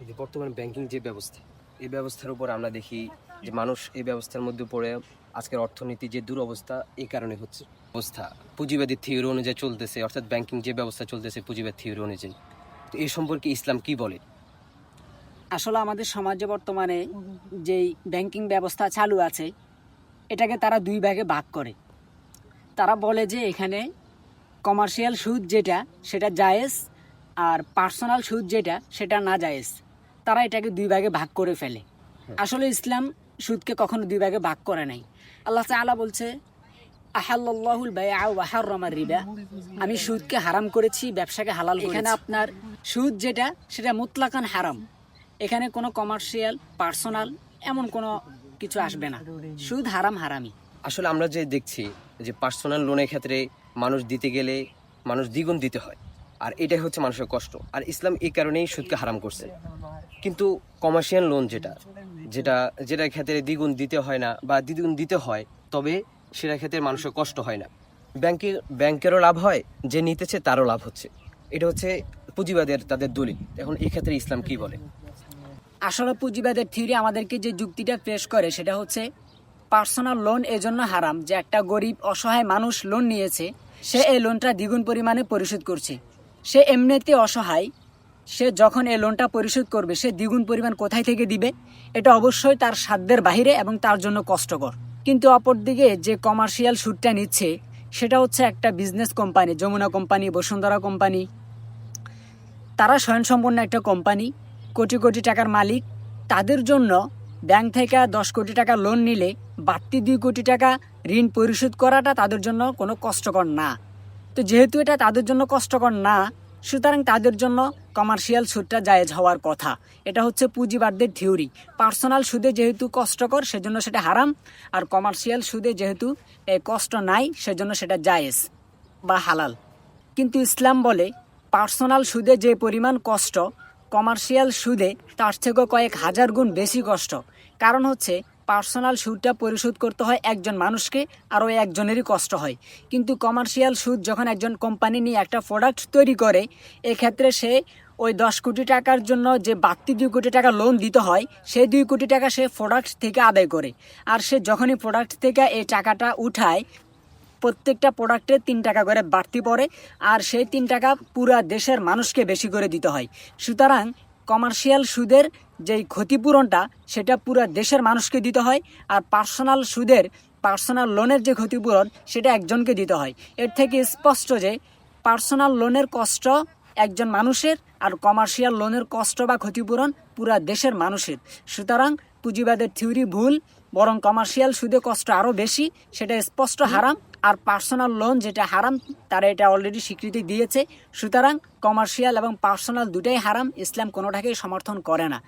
এই যে বর্তমান ব্যাংকিং যে ব্যবস্থা, এই ব্যবস্থার উপর আমরা দেখি যে মানুষ এই ব্যবস্থার মধ্যে পড়ে আজকের অর্থনীতি যে দুরবস্থা এই কারণে হচ্ছে। অবস্থা পুঁজিবাদী থিওরি অনুযায়ী চলতেছে, অর্থাৎ ব্যাংকিং যে ব্যবস্থা চলতেছে পুঁজিবাদী থিওরি অনুযায়ী। তো এই সম্পর্কে ইসলাম কি বলে? আসলে আমাদের সমাজে বর্তমানে যেই ব্যাংকিং ব্যবস্থা চালু আছে, এটাকে তারা দুই ভাগে ভাগ করে। তারা বলে যে এখানে কমার্শিয়াল সুদ যেটা, সেটা জায়েজ, আর পার্সোনাল সুদ যেটা, সেটা না জায়েজ। তারা এটাকে দুই ভাগে ভাগ করে ফেলে। আসলে ইসলাম সুদকে কখনো দুই ভাগে ভাগ করে নাই। আল্লাহ তাআলা বলছে আহাল্লাহুল রিবা। আমি সুদকে হারাম করেছি ব্যবসাকে হালাল এখানে আপনার সুদ যেটা সেটা মুতলাকান হারাম। এখানে কোনো কমার্শিয়াল পার্সোনাল এমন কোনো কিছু আসবে না। সুদ হারাম হারামি আসলে আমরা যে দেখছি যে পার্সোনাল লোনের ক্ষেত্রে মানুষ দিতে গেলে মানুষ দ্বিগুণ দিতে হয়। আর এটাই হচ্ছে মানুষের কষ্ট। আর ইসলাম এই কারণেই সুদকে হারাম করছে। কিন্তু কমার্শিয়াল লোন যেটা যেটা, যেটার ক্ষেত্রে দ্বিগুণ দিতে হয় না বা দ্বিগুণ দিতে হয়, তবে সেটার ক্ষেত্রে মানুষের কষ্ট হয় না। ব্যাংকে, ব্যাংকেরও লাভ হয়, যে নিতেছে তারও লাভ হচ্ছে। এটা হচ্ছে পুঁজিবাদের তাদের দলিল। এখন এই ক্ষেত্রে ইসলাম কি বলে? আসলে পুঁজিবাদের থিওরি আমাদেরকে যে যুক্তিটা পেশ করে, সেটা হচ্ছে পার্সোনাল লোন এজন্য হারাম, যে একটা গরিব, অসহায় মানুষ লোন নিয়েছে, সে এই লোনটা দ্বিগুণ পরিমাণে পরিশোধ করছে। সে এমনিতে অসহায় সে যখন এই লোনটা পরিশোধ করবে, সে দ্বিগুণ পরিমাণ কোথায় থেকে দিবে? এটা অবশ্যই তার সাধ্যের বাহিরে এবং তার জন্য কষ্টকর। কিন্তু অপরদিকে যে কমার্শিয়াল সুদটা নিচ্ছে, সেটা হচ্ছে একটা business company Jamuna company Bashundhara company তারা স্বয়ংসম্পন্ন একটা কোম্পানি কোটি কোটি টাকার মালিক। তাদের জন্য ব্যাংক থেকে দশ কোটি টাকা লোন নিলে বাড়তি দুই কোটি টাকা ঋণ পরিশোধ করাটা তাদের জন্য কোনো কষ্টকর না। তো যেহেতু এটা তাদের জন্য কষ্টকর না সুতরাং তাদের জন্য কমার্শিয়াল সুদটা জায়েজ হওয়ার কথা। এটা হচ্ছে পুঁজিবাদদের থিওরি। পার্সোনাল সুদে যেহেতু কষ্টকর, সেজন্য সেটা হারাম। আর কমার্শিয়াল সুদে যেহেতু কষ্ট নাই, সেজন্য সেটা জায়েজ বা হালাল। কিন্তু ইসলাম বলে, পার্সোনাল সুদে যে পরিমাণ কষ্ট কমার্শিয়াল সুদে তার থেকেও কয়েক হাজার গুণ বেশি কষ্ট। কারণ হচ্ছে পার্সোনাল সুদটা পরিশোধ করতে হয় একজন মানুষকে আর ওই একজনেরই কষ্ট হয়। কিন্তু কমার্শিয়াল সুদ যখন একজন কোম্পানি নিয়ে একটা প্রোডাক্ট তৈরি করে, এক্ষেত্রে সে ওই দশ কোটি টাকার জন্য যে বাড়তি দুই কোটি টাকা লোন দিতে হয়, সেই দুই কোটি টাকা সে প্রোডাক্ট থেকে আদায় করে। আর সে যখনই প্রোডাক্ট থেকে এই টাকাটা উঠায়, প্রত্যেকটা প্রোডাক্টে তিন টাকা করে বাড়তি পড়ে, আর সেই তিন টাকা পুরা দেশের মানুষকে বেশি করে দিতে হয়। সুতরাং কমার্শিয়াল সুদের যেই ক্ষতিপূরণটা, সেটা পুরা দেশের মানুষকে দিতে হয় আর পার্সোনাল সুদের, পার্সোনাল লোনের যে ক্ষতিপূরণ, সেটা একজনকে দিতে হয়। এর থেকে স্পষ্ট যে পার্সোনাল লোনের কষ্ট একজন মানুষের আর কমার্শিয়াল লোনের কষ্ট বা ক্ষতিপূরণ পুরা দেশের মানুষের। সুতরাং পুঁজিবাদের থিওরি ভুল, বরং কমার্শিয়াল সুদে কষ্ট আরও বেশি, সেটা স্পষ্ট হারাম। আর পার্সোনাল লোন যেটা হারাম, তারা এটা অলরেডি স্বীকৃতি দিয়েছে। সুতরাং কমার্শিয়াল এবং পার্সোনাল দুটাই হারাম, ইসলাম কোনোটাকেই সমর্থন করে না।